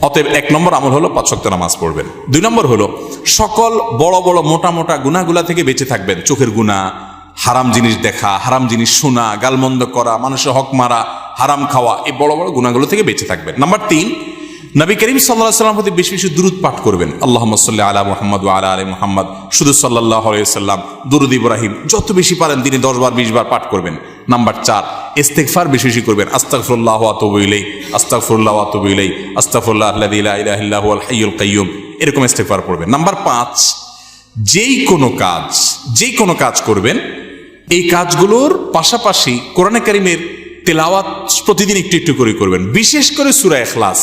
অতএব এক নম্বর আমল হলো পাঁচ ওয়াক্ত নামাজ পড়বেন। দুই নম্বর হলো, সকল বড় বড় মোটা মোটা গুণাগুলা থেকে বেঁচে থাকবেন। চোখের গুণা হারাম জিনিস দেখা, হারাম জিনিস শোনা, গালমন্দ করা, মানুষের হক মারা, হারাম খাওয়া, এই বড় বড় গুণাগুলো থেকে বেঁচে থাকবেন। নাম্বার তিন নবী করিম সাল্লাহ সাল্লাম প্রতি বেশি বেশি দূরত পাঠ করবেন। আল্লাহ সাল্লাহ আলা মোহাম্মদ ও আলা আলী মোহাম্মদ। শুধু সাল্লাহ সাল্লাম দুরুদ ইব্রাহিম, যত বেশি পারেন তিনি দশ বার, বিশ বার পাঠ করবেন। নাম্বার চার ইস্তেকফার বেশি বেশি করবেন। আস্তাগফিরুল্লাহ ওয়া আতুবু ইলাই আস্তাগফিরুল্লাহ ওয়া আতুবু ইলাই আস্তাগফিরুল্লাহ আল্লাযী লা ইলাহা ইল্লা হুয়াল হাইয়ুল কাইয়্যুম এরকম ইস্তেগফার পড়বেন। নাম্বার পাঁচ, যেই কোনো কাজ, যেই কোনো কাজ করবেন, এই কাজগুলোর পাশাপাশি কোরআনে কারিমের তেলাওয়াত প্রতিদিন একটু একটু করে করবেন। বিশেষ করে সূরা ইখলাস।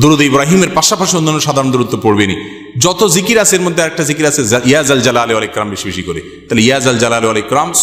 দুরুদ ইব্রাহিমের পাশাপাশি অন্যান্য সাধারণ দূরত্ব পড়বেনি যত জিকির আছে, এর মধ্যে একটা জিকির আছে ইয়াজ আল জালাল আল ইকরাম বেশি বেশি করে। তাহলে ইয়াজ আল জালাল আল ইকরাম